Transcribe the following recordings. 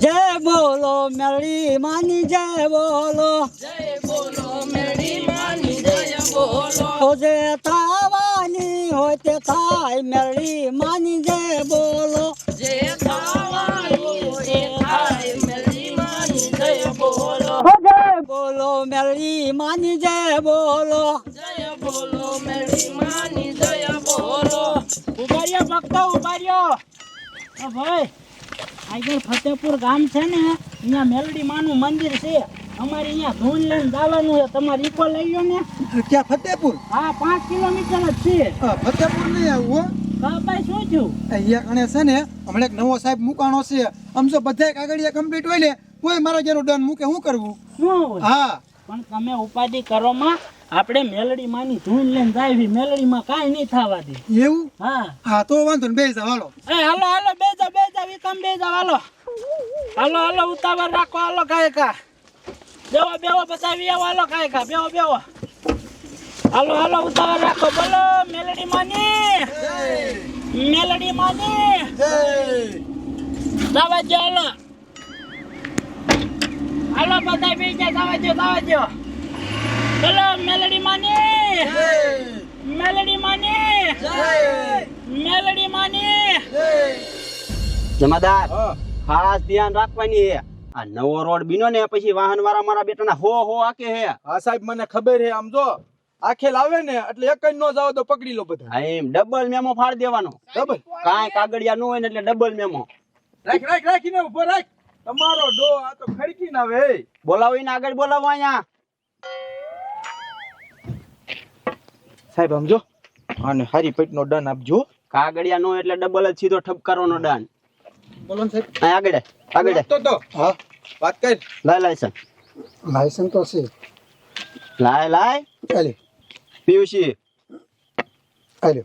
જય બોલો મેળી માની, જય બોલો. જય બોલો મેળી માની જય બોલો જે થવાની હોય તે થાય મેળી માની, જય બોલો. જે જય બોલો મેળી માની, જય બોલો. જય બોલો મેળી માની જય બોલો ઉભાર્યો ભક્તો ઊભા ભાઈ. આગળ ફતેપુર ગામ છે ને અહીંયા મેલડી માનું મંદિર છે. અમારે અહીંયા ધૂન લઈને જવાનું છે. તમારે ઈકો લઈ લો ને. ક્યાં? ફતેપુર? હા પાંચ કિલોમીટર જ છે. ફતેપુર નહીં આવવું હા. ભાઈ શું થયું? અહીંયા કણે છે ને હમણાં એક નવો સાહેબ મુકાણો છે. આમ જો બધા કાગળિયા કમ્પ્લીટ હોય ને કોઈ મારા જેનું ડન મૂકે શું કરવું? શું હા. પણ તમે ઉપાધિ કરો માં. આપણે મેલડી માની ધૂન લઈને જાવી મેલડી માં કાંઈ નહીં થવા દે. એવું? હા. હા તો વાંધો ને બેસા જાવ હાલો. એ હાલો હાલો બેજા બેજા વિકમ બેજા હાલો. હાલો હાલો ઉતાવળ રાખો હાલો કાયકા. બેવો બેવો બતાવી આવો હાલો કાયકા બેવો બેવો હાલો હાલો ઉતાવળ રાખો બોલો મેલડી માની મેલડી માની દાવા દો હાલો. હાલો બધા બીજા જવા દો દાવા દો બોલો મેલડી માની. મેલડી માની. મેલડી માની. જમાદાર ખાસ ધ્યાન રાખવાની હે. આ નવો રોડ બીનો ને પછી વાહન વાળા મારા બેટાના હો હો આકે હે. હા સાહેબ મને ખબર હે આમ જો આખે લાવે ને એટલે એક જ નો જાવ તો પકડી લો બધા. એમ ડબલ મેમો ફાડ દેવાનો. ડબલ? કાંઈ કાગળિયા ન હોય ને એટલે ડબલ મેમો. રાખ રાખ રાખીને ઊભો રાખ. તમારો ડો આ તો ખડકી ના વે બોલાવીને આગળ બોલાવો અહીંયા. સાહેબ સમજો? અને આને હારી પેટ નો ડન આપજો. કાગડિયા નો એટલે ડબલ જ સીધો ઠપકારોનો ડન બોલો ને સાહેબ. આગળ આગળ તો તો. હા. વાત કર. લાય લાયસન લાયસન્સ તો છે. લાય લાય. ચાલે પીયુસી ચાલે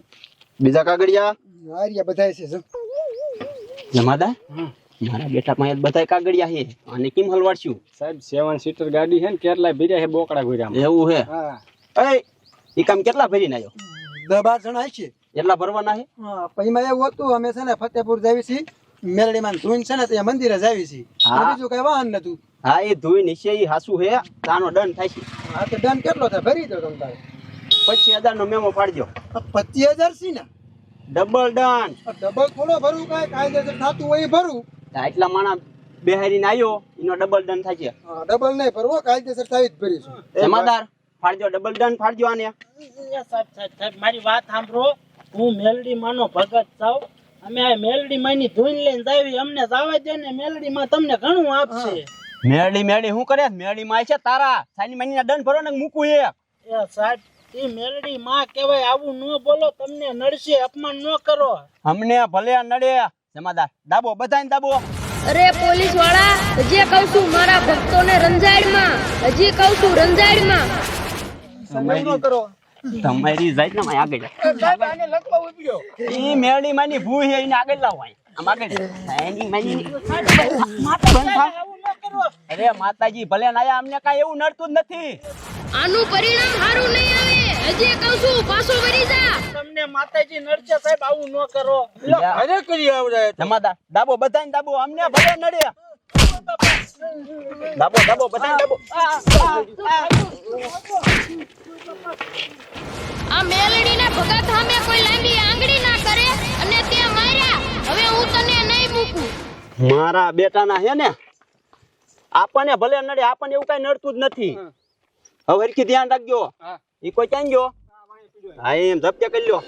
બીજા કાગડિયા હારિયા બધાય છે જો. જમાદાર? મારા બેટા પાસે બધા કાગળિયા છે. અને કેમ હલવાડશું? સાહેબ સેવન સીટર ગાડી છે ને કેટલાય ભર્યા છે બોકડા ઘોર્યા એવું હે હા. એ કામ કેટલા ભરી આવ્યો દસ બાર જણા છે. એટલા ભરવાના છે પછી એવું હતું અમે છે ને ફતેપુર જાવી છીએ મેલડીમાં ધૂન છે ને ત્યાં મંદિરે જાવી છીએ બીજું કઈ વાહન નતું. હા એ ધોઈ છે એ હાસુ હે તાનો દંડ થાય છે. હા તો દંડ કેટલો થાય? ભરી દો તમે તારે. પચીસ હજાર નો મેમો ફાડજો પચીસ હજાર છે ને? ડબલ દંડ. ડબલ થોડો ભરવું કાંઈ? કાયદેસર થતું હોય એ ભરવું એટલા માણા બેહારીને આવ્યો એનો ડબલ દંડ થાય છે. ડબલ નહીં ભરવો કાયદેસર થાય જ ભરીશું. જમાદાર? ફાડજો ડબલ ડન ફાડજો આને. સાહેબ સાહેબ સાહેબ મારી વાત સાંભળો. હું મેલડી માનો ભગત છું. અમે આ મેલડી માની ધૂન લઈને જાવી અમને જાવા દે ને મેલડી માં તમને ઘણું આપશે. મેલડી મેલડી શું કરે? મેલડી માં છે તારા. સાની માની ના દંડ ભરો ને મૂકું એ એ સાહેબ એ મેલડી માં કહેવાય આવું ન બોલો તમને નડશે અપમાન ન કરો. અમને ભલે નડે. જમાદાર દાબો બધાને દાબો. અરે પોલીસવાળા હજી કહું છું મારા ભક્તોને રંજાડમાં. હજી કહું છું રંજાડમાં. કરો? તમારી જાય ને આગળ સાહેબ આને લખવા ઉભ્યો ઈ મેળી માની ભૂ છે એને આગળ લાવો અહીં. આમ આગળ એની માની બંધ થા. કરો. અરે માતાજી ભલે નાયા અમને કાઈ એવું નડતું જ નથી. આનું પરિણામ સારું નહીં આવે. હજી કહું છું પાછો વળી જા. તમને માતાજી નડશે સાહેબ આવું ન કરો. અરે કરી આવડે જમાદાર દાબો બધાને દાબો. અમને ભલે નડે. દાબો દાબો બધાને દાબો આ મેલડીને ભગા થામે કોઈ લાંબી આંગળી ના કરે અને તે માર્યા. હવે હું તને નહીં મૂકું. મારા બેટાના હે ને આપણને ભલે નડે આપણને એવું કઈ નડતું જ નથી. હવે હરખી ધ્યાન રાખજો. ઈ કોઈ ક્યાં ગયો? હા એમ ધપકે કરી લ્યો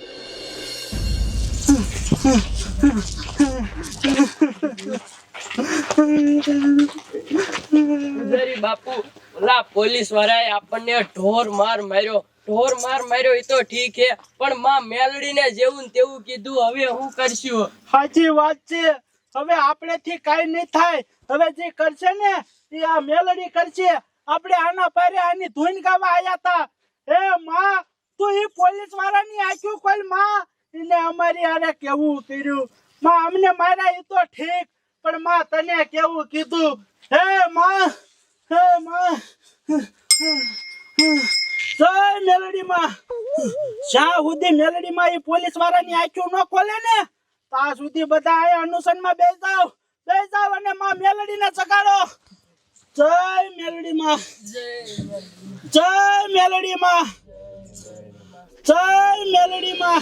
પૂજારી બાપુ, ઓલા પોલીસ વાળાએ આપણને ઢોર માર માર્યો. ઢોર માર માર્યો એ તો ઠીક છે, પણ માં મેલડીને જેવું ને તેવું કીધું. હવે હું કરશું? સાચી વાત છે. હવે આપણે થી કઈ નહીં થાય. હવે જે કરશે ને, એ આ મેલડી કરશે. આપણે આના પારે આની ધૂન ગાવા આયા તા. એ માં, તું એ પોલીસ વાળાની આખ્યું કોઈ માં. એને અમારી આને કેવું કર્યું? માં, અમને માર્યા એ તો ઠીક, પણ માં તને કેવું કીધું? હે, માં હે માં જય મેલડી માં જ્યાં સુધી મેલડી માં એ પોલીસ વાળાની આંખ્યું ન ખોલે ને, ત્યાં સુધી બધા અહીંયા અનુસનમાં બેસી જાવ બે જાવ અને માં મેલડીને ચગાડો જય મેલડીમાં. જય મેલડી માં જય મેલડી માં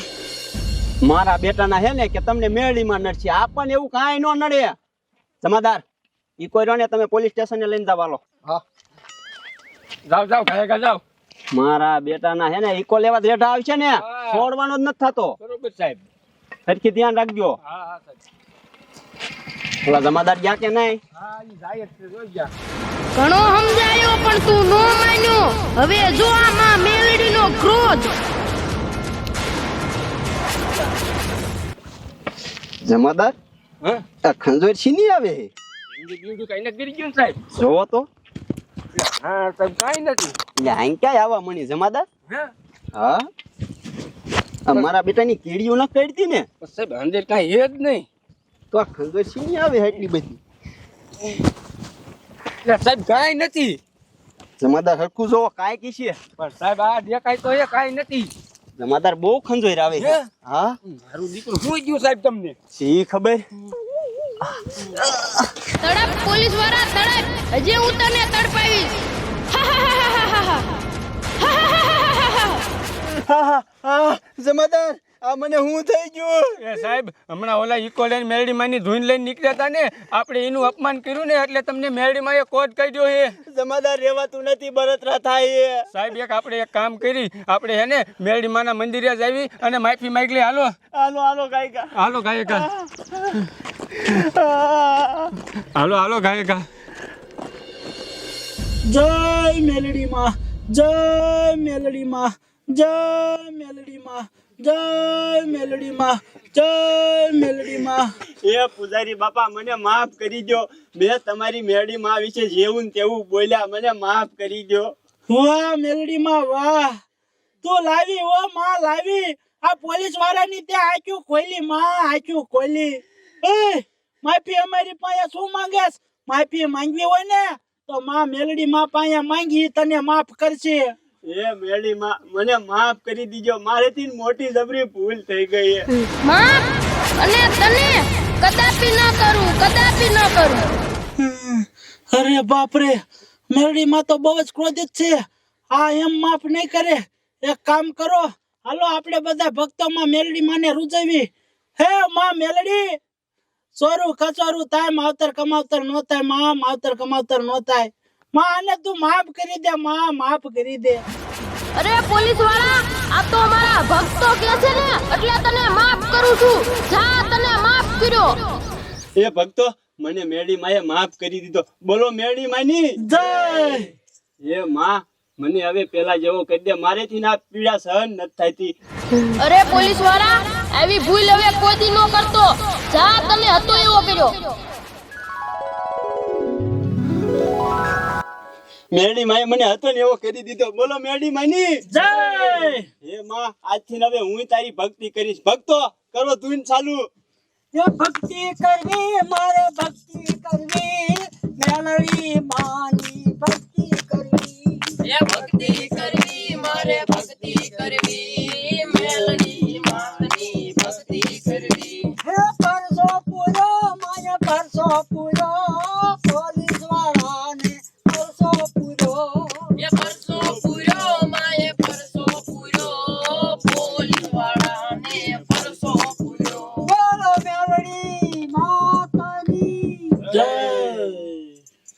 મારા બેટાના હે ને કે તમને મેળીમાં નડશે. આપણને એવું કાંઈ ન નડે. જમાદાર, ઈ કોઈ રોને તમે પોલીસ સ્ટેશને લઈને જાવ હાલો. જાવ જાવ ખાયગા જાવ. મારા બેટાના હે ને ઈકો લેવા જ રેઠા આવશે ને છોડવાનો જ નથી થતો. બરોબર સાહેબ. સરખી ધ્યાન રાખજો. હા હા સાહેબ. ઓલા જમાદાર ગયા કે નહીં? હા ઈ જાય છે, જોઈ ગયા. ઘણો સમજાયો પણ તું નો માન્યો. હવે જો આમાં માં મેલડીનો ક્રોધ. જમાદાર હા? ખંજોર છીની આવે? બીજું કઈ નથી કરી ગયું સાહેબ? જોવો તો. હા સાહેબ કાંઈ નથી. એટલે ક્યાંય આવવા મળી જમાદાર? હા? હા? મારા બેટાની કીડીઓ ન કરતી ને? સાહેબ અંદર કાંઈ જ નહીં. તો આ ખંજોર છીની આવે એટલી બધી? એટલે સાહેબ કાંઈ નથી. જમાદાર હરખું જોવો કાંઈ કી છે? પણ સાહેબ આ દેખાય તો એ કાંઈ નથી. જમાદાર બહુ ખંજોઈ આવે હે? હા? મારું દીકરું શું ગયું સાહેબ તમને? શી ખબર? તડપ પોલીસવાળા તડપ હજી હું તને તડપાવીશ જમાદાર આ મને હું થઈ ગયું એ સાહેબ હમણાં ઓલા ઇકો લઈને મેરડી માની ધૂન લઈને નીકળ્યા હતા ને આપણે એનું અપમાન કર્યું ને એટલે તમને મેરડી માં એ કોટ કાઢ્યો છે જમાદાર રહેવાતું નથી બળતરા થાય સાહેબ એક આપણે એક કામ કરી આપણે હેને મેરડી માના મંદિરે જ આવી અને માફી માંગી લે હાલો હાલો હાલો ગાયકા હાલો ગાયકા હાલો હાલો ગાયકા જય મેલડી માં જય મેલડી માં જય મેલડી માં જય મેલડી માં જય મેલડી માં એ પૂજારી બાપા મને માફ કરી દો મેં તમારી મેલડી માં વિશે જેવું ને તેવું બોલ્યા. મને માફ કરી દો વાહ મેલડી માં વાહ. તું લાવી ઓ માં લાવી. આ પોલીસ વાળાની ત્યાં આખ્યું ખોલી માં આંખ્યું ખોલી. એ માફી અમારી પાસે શું માંગેસ માફી માંગવી હોય ને તો માં મેલડી માં પાસે માંગી તને માફ કરશે. એ મેરડી માં મને માફ કરી દીજો. મારેથી મોટી જબરી ભૂલ થઈ ગઈ છે. માફ? અને તને કદાપી ન કરું કદાપી ન કરું. અરે બાપરે મેલડી માં તો બહુ જ ક્રોધિત છે. આ એમ માફ નહીં કરે. એક કામ કરો. હાલો આપણે બધા ભક્તોમાં મેલડી માને રૂજવી. હે માં મેલડી સોરું કચોરું થાય માવતર કમાવતર નો થાયમાં માવતર કમાવતર નો થાય. માં આને તું માફ કરી દે માં માફ કરી દે. અરે પોલીસવાળા આ તો અમારા ભક્તો કે છે ને એટલે તને માફ કરું છું. જા તને માફ કર્યો. એ ભક્તો મને મેડી માએ માફ કરી દીધો. બોલો મેડી માની. જય. એ માં મને હવે પેલા જેવો કરી દે. મારેથી ના પીડા સહન નથી થતી અરે પોલીસવાળા આવી ભૂલ હવે કોઈ દી ન કરતો. જા તને હતો એવો કર્યો. મેડી માએ મને હતો ને એવો કરી દીધો. બોલો મેડી માની. જય! હે માં આજથી હવે હું તારી ભક્તિ કરીશ. ભક્તો કરો ધૂન ચાલુ. એ ભક્તિ કરવી મારે ભક્તિ કરવી. મેલડી